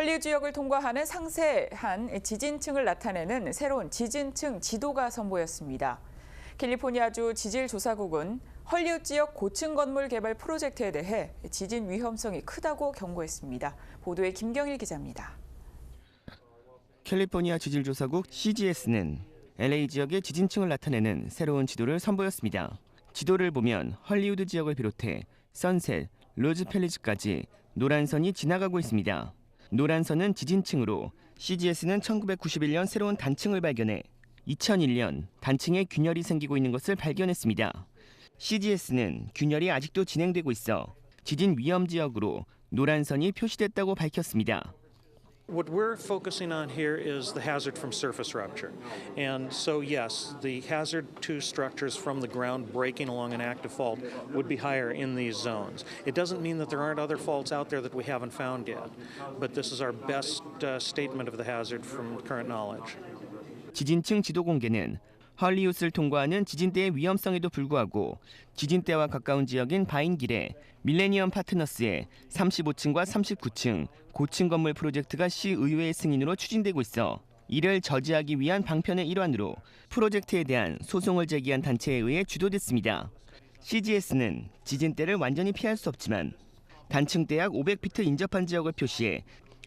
헐리우드 지역을 통과하는 상세한 지진층을 나타내는 새로운 지진층 지도가 선보였습니다. 캘리포니아주 지질조사국은 헐리우드 지역 고층 건물 개발 프로젝트에 대해 지진 위험성이 크다고 경고했습니다. 보도에 김경일 기자입니다. 캘리포니아 지질조사국 CGS는 LA 지역의 지진층을 나타내는 새로운 지도를 선보였습니다. 지도를 보면 헐리우드 지역을 비롯해 선셋, 로즈 팰리즈까지 노란 선이 지나가고 있습니다. 노란 선은 지진층으로 CGS는 1991년 새로운 단층을 발견해 2001년 단층에 균열이 생기고 있는 것을 발견했습니다. CGS는 균열이 아직도 진행되고 있어 지진 위험 지역으로 노란 선이 표시됐다고 밝혔습니다. What we're focusing on here is the hazard from surface rupture. And so, yes, the hazard to structures from the ground breaking along an active fault would be higher in these zones. It doesn't mean that there aren't other faults out there that we haven't found yet, but this is our best uh, statement of the hazard from current knowledge. 지진층 지도 공개는 헐리우드를 통과하는 지진대의 위험성에도 불구하고 지진대와 가까운 지역인 바인길에 밀레니엄 파트너스의 35층과 39층 고층 건물 프로젝트가 시 의회의 승인으로 추진되고 있어 이를 저지하기 위한 방편의 일환으로 프로젝트에 대한 소송을 제기한 단체에 의해 주도됐습니다. CGS는 지진대를 완전히 피할 수 없지만 단층 대 약 500피트 인접한 지역을 표시해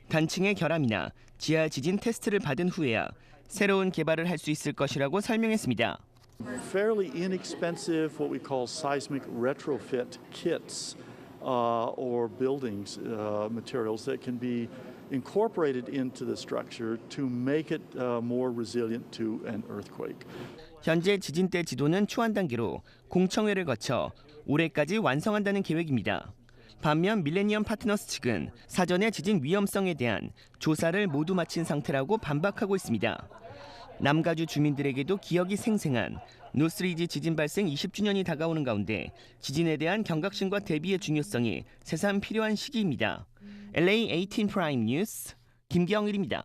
단층의 결함이나 지하 지진 테스트를 받은 후에야 새로운 개발을 할 수 있을 것이라고 설명했습니다. fairly inexpensive, what we call seismic retrofit kits uh, or buildings uh, materials that can be incorporated into the structure to make it uh, more resilient to an earthquake. 현재 지진대 지도는 초안 단계로 공청회를 거쳐 올해까지 완성한다는 계획입니다. 반면 밀레니엄 파트너스 측은 사전에 지진 위험성에 대한 조사를 모두 마친 상태라고 반박하고 있습니다. 남가주 주민들에게도 기억이 생생한 노스리지 지진 발생 20주년이 다가오는 가운데 지진에 대한 경각심과 대비의 중요성이 새삼 필요한 시기입니다. LA 18 프라임 뉴스 김경일입니다.